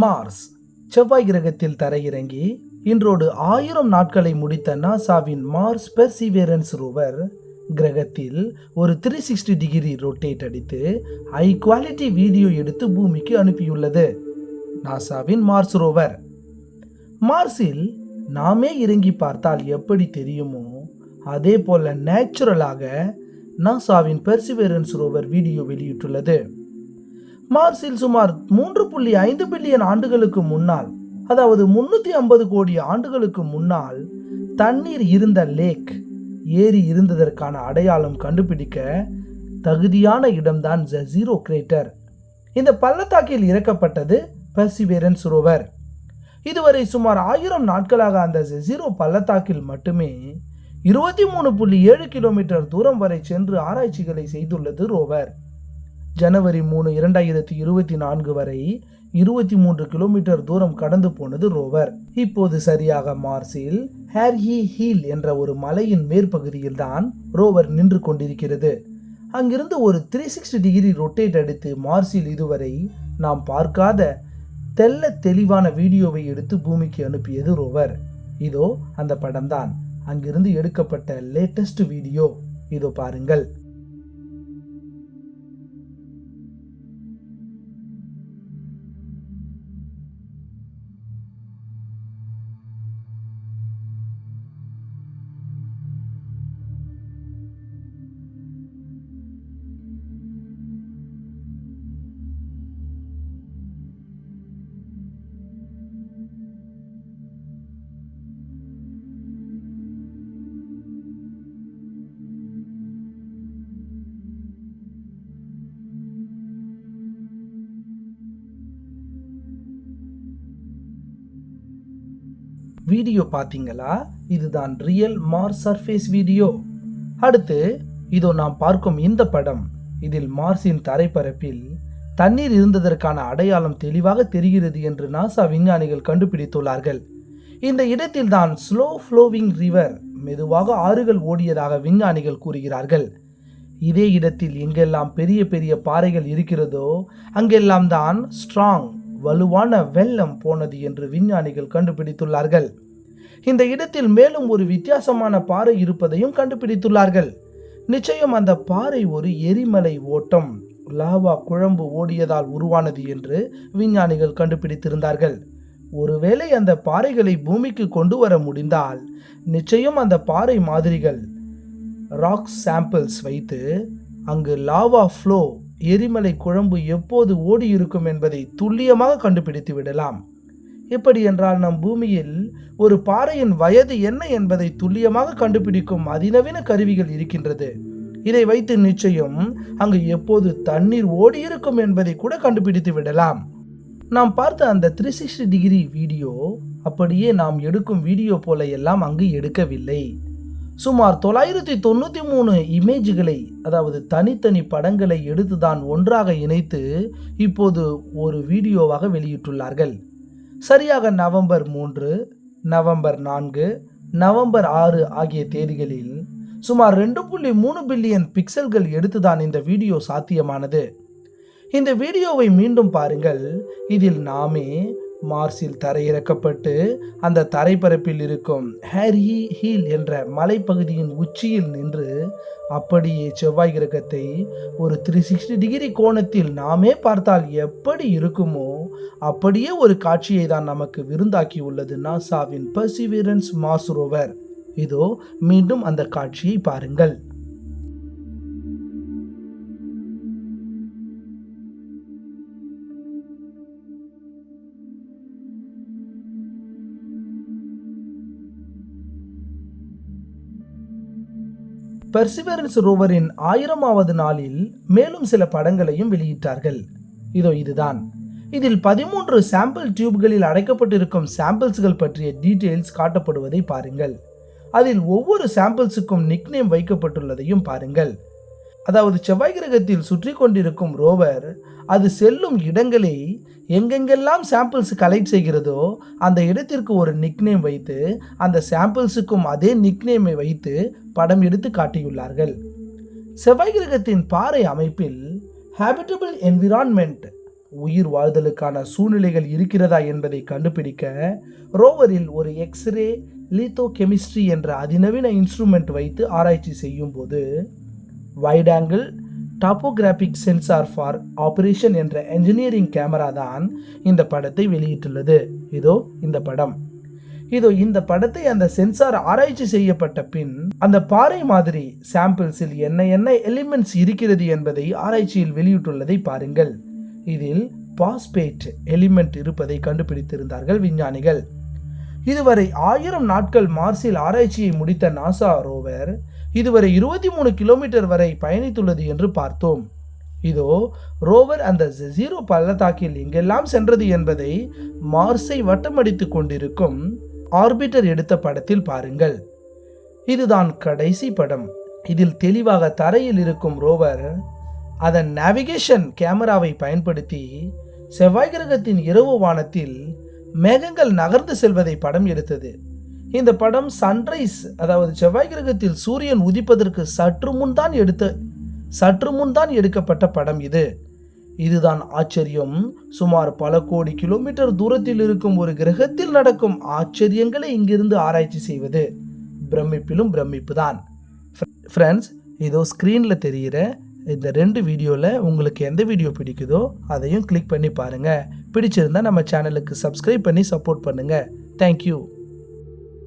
Mars. செவ்வாய் கிரகத்தில் தரையிறங்கி இன்றோடு ஆயிரம் நாட்களை முடித்த நாசாவின் மார்ஸ் பெர்சிவேரன்ஸ் ரோவர் கிரகத்தில் ஒரு த்ரீ சிக்ஸ்டி டிகிரி ரொட்டேட் அடித்து ஹை குவாலிட்டி வீடியோ எடுத்து பூமிக்கு அனுப்பியுள்ளது. நாசாவின் மார்ஸ் ரோவர். மார்ஸில் நாமே இறங்கி பார்த்தால் எப்படி தெரியுமோ அதே போல நேச்சுரலாக நாசாவின் பெர்சிவேரன்ஸ் ரோவர் வீடியோ வெளியிட்டுள்ளது. மார்ஸில் சுமார் மூன்று புள்ளி ஐந்து பில்லியன் ஆண்டுகளுக்கு முன்னால் அதாவது முன்னூற்றி ஐம்பது கோடி ஆண்டுகளுக்கு முன்னால் தண்ணீர் இருந்த லேக் ஏரி இருந்ததற்கான அடையாளம் கண்டுபிடிக்க தகுதியான இடம்தான் ஜசீரோ கிரேட்டர். இந்த பள்ளத்தாக்கில் இறக்கப்பட்டது பெர்சிவேரன்ஸ் ரோவர். இதுவரை சுமார் ஆயிரம் நாட்களாக அந்த ஜெசிரோ பள்ளத்தாக்கில் மட்டுமே இருபத்தி மூணு புள்ளி ஏழு கிலோமீட்டர் தூரம் வரை சென்று ஆராய்ச்சிகளை செய்துள்ளது ரோவர். ஜனவரி மூணு இரண்டாயிரத்தி இருபத்தி நான்கு வரை இருபத்தி மூன்று கிலோமீட்டர் தூரம் கடந்து போனது ரோவர். இப்போது சரியாக மார்ஸில் ஹேர்ஹி ஹீல் என்ற ஒரு மலையின் மேற்பகுதியில் தான் ரோவர் நின்று கொண்டிருக்கிறது. அங்கிருந்து ஒரு த்ரீ சிக்ஸ்டி டிகிரி ரொட்டேட் அடித்து மார்ஸில் இதுவரை நாம் பார்க்காத தெல்ல தெளிவான வீடியோவை எடுத்து பூமிக்கு அனுப்பியது ரோவர். இதோ அந்த படம்தான். அங்கிருந்து எடுக்கப்பட்ட லேட்டஸ்ட் வீடியோ. இதோ பாருங்கள். வீடியோ பார்த்தீங்களா? இதுதான் ரியல் மார்ஸ் சர்ஃபேஸ் வீடியோ அடுத்து இதோ நாம் பார்க்கும் இந்த படம். இதில் மார்ஸின் தரைப்பரப்பில் தண்ணீர் இருந்ததற்கான அடையாளம் தெளிவாக தெரிகிறது என்று நாசா விஞ்ஞானிகள் கண்டுபிடித்துள்ளார்கள். இந்த இடத்தில் தான் ஸ்லோ ஃப்ளோவிங் ரிவர் மெதுவாக ஆறுகள் ஓடியதாக விஞ்ஞானிகள் கூறுகிறார்கள். இதே இடத்தில் எங்கெல்லாம் பெரிய பெரிய பாறைகள் இருக்கிறதோ அங்கெல்லாம் தான் ஸ்ட்ராங் வலுவான வெள்ளம் போனது என்று விஞ்ஞானிகள் கண்டுபிடித்துள்ளார்கள். இந்த இடத்தில் மேலும் ஒரு வித்தியாசமான பாறை இருப்பதையும் கண்டுபிடித்துள்ளார்கள். நிச்சயம் அந்த பாறை ஒரு எரிமலை ஓட்டம் லாவா குழம்பு ஓடியதால் உருவானது என்று விஞ்ஞானிகள் கண்டுபிடித்திருந்தார்கள். ஒருவேளை அந்த பாறைகளை பூமிக்கு கொண்டு வர முடிந்தால் நிச்சயம் அந்த பாறை மாதிரிகள் ராக் சாம்பிள்ஸ் வைத்து அங்கு லாவா ஃப்ளோ எரிமலை குழம்பு எப்போது ஓடி இருக்கும் என்பதை துல்லியமாக கண்டுபிடித்து விடலாம். எப்படி என்றால் நம் பூமியில் ஒரு பாறையின் வயது என்ன என்பதை துல்லியமாக கண்டுபிடிக்கும் அதிநவீன கருவிகள் இருக்கின்றது. இதை வைத்து நிச்சயம் அங்கு எப்போது தண்ணீர் ஓடி இருக்கும் என்பதை கூட கண்டுபிடித்து விடலாம். நாம் பார்த்த அந்த த்ரீ சிக்ஸ்டி டிகிரி வீடியோ அப்படியே நாம் எடுக்கும் வீடியோ போல எல்லாம் அங்கு எடுக்கவில்லை. சுமார் தொள்ளாயிரத்தி தொண்ணூற்றி மூணு இமேஜ்களை அதாவது தனித்தனி படங்களை எடுத்துதான் ஒன்றாக இணைத்து இப்போது ஒரு வீடியோவாக வெளியிட்டுள்ளார்கள். சரியாக நவம்பர் மூன்று நவம்பர் நான்கு நவம்பர் ஆறு ஆகிய தேதிகளில் சுமார் ரெண்டு புள்ளி மூணு பில்லியன் பிக்சல்கள் எடுத்துதான் இந்த வீடியோ சாத்தியமானது. இந்த வீடியோவை மீண்டும் பாருங்கள். இதில் நாமே மார்ஸில் தரையிறக்கப்பட்டு அந்த தரைப்பரப்பில் இருக்கும் ஹேரி ஹீல் என்ற மலைப்பகுதியின் உச்சியில் நின்று அப்படியே செவ்வாய் கிரகத்தை ஒரு த்ரீ சிக்ஸ்டி டிகிரி கோணத்தில் நாமே பார்த்தால் எப்படி இருக்குமோ அப்படியே ஒரு காட்சியை தான் நமக்கு விருந்தாக்கி உள்ளது நாசாவின் பர்சிவியரன்ஸ் மார்ஸ் ரோவர் இதோ மீண்டும் அந்த காட்சியை பாருங்கள். பெர்சிவரன்ஸ் ரோவரின் ஆயிரமாவது நாளில் மேலும் சில படங்களையும் வெளியிட்டார்கள். இதோ இதுதான். இதில் பதிமூன்று சாம்பிள் டியூப்களில் அடைக்கப்பட்டிருக்கும் சாம்பிள்ஸ்கள் பற்றிய டீட்டெயில்ஸ் காட்டப்படுவதை பாருங்கள். அதில் ஒவ்வொரு சாம்பிள்ஸுக்கும் நிக்நேம் வைக்கப்பட்டுள்ளதையும் பாருங்கள். அதாவது செவ்வாய் கிரகத்தில் சுற்றி கொண்டிருக்கும் ரோவர் அது செல்லும் இடங்களை எங்கெங்கெல்லாம் சாம்பிள்ஸ் கலெக்ட் செய்கிறதோ அந்த இடத்திற்கு ஒரு நிக்நேம் வைத்து அந்த சாம்பிள்ஸுக்கும் அதே நிக்நேமை வைத்து படம் எடுத்து காட்டியுள்ளார்கள். செவ்வாய் கிரகத்தின் பாறை அமைப்பில் ஹேபிட்டபிள் என்விரான்மெண்ட் உயிர் வாழ்தலுக்கான சூழ்நிலைகள் இருக்கிறதா என்பதை கண்டுபிடிக்க ரோவரில் ஒரு எக்ஸ்ரே லீத்தோ கெமிஸ்ட்ரி என்ற அதிநவீன இன்ஸ்ட்ருமெண்ட் வைத்து ஆராய்ச்சி செய்யும் போது wide angle topographic sensor for operation என்ற என்ஜினியரிங் கேமரா தான் இந்த படத்தை வெளியிட்டுள்ளது. இதோ இந்த படம். இதோ இந்த படத்தை அந்த சென்சார் ஆராய்ச்சி செய்யப்பட்ட பின் அந்த பாறை மாதிரி சாம்பிள்ஸில் என்ன என்ன எலிமெண்ட்ஸ் இருக்கிறது என்பதை ஆராய்ச்சியில் வெளியிட்டுள்ளதை பாருங்கள். இதில் பாஸ்பேட் எலிமெண்ட் இருப்பதை கண்டுபிடித்திருந்தார்கள் விஞ்ஞானிகள். இதுவரை ஆயிரம் நாட்கள் மார்ஸில் ஆராய்ச்சியை முடித்த நாசா ரோவர் இதுவரை இருபத்தி மூணு கிலோமீட்டர் வரை பயணித்துள்ளது என்று பார்த்தோம். இதோ ரோவர் அந்த ஜெசீரோ பள்ளத்தாக்கில் எங்கெல்லாம் சென்றது என்பதை மார்ஸை வட்டமடித்து கொண்டிருக்கும் ஆர்பிட்டர் எடுத்த படத்தில் பாருங்கள். இதுதான் கடைசி படம். இதில் தெளிவாக தரையில் இருக்கும் ரோவர் அதன் நேவிகேஷன் கேமராவை பயன்படுத்தி செவ்வாய் கிரகத்தின் இரவு வானத்தில் மேகங்கள் நகர்ந்து செல்வதை படம் எடுத்தது. இந்த படம் சன்ரைஸ் அதாவது செவ்வாய் கிரகத்தில் சூரியன் உதிப்பதற்கு சற்று முன் தான் எடுத்த சற்று முன் தான் எடுக்கப்பட்ட படம் இது. இதுதான் ஆச்சரியம். சுமார் பல கோடி கிலோமீட்டர் தூரத்தில் இருக்கும் ஒரு கிரகத்தில் நடக்கும் ஆச்சரியங்களை இங்கிருந்து ஆராய்ச்சி செய்வது பிரமிப்பிலும் பிரமிப்பு தான் ஃப்ரெண்ட்ஸ் இதோ ஸ்க்ரீனில் தெரிகிற இந்த ரெண்டு வீடியோவில் உங்களுக்கு எந்த வீடியோ பிடிக்குதோ அதையும் கிளிக் பண்ணி பாருங்கள் பிடிச்சிருந்தால் நம்ம சேனலுக்கு சப்ஸ்கிரைப் பண்ணி சப்போர்ட் பண்ணுங்கள் தேங்க்யூ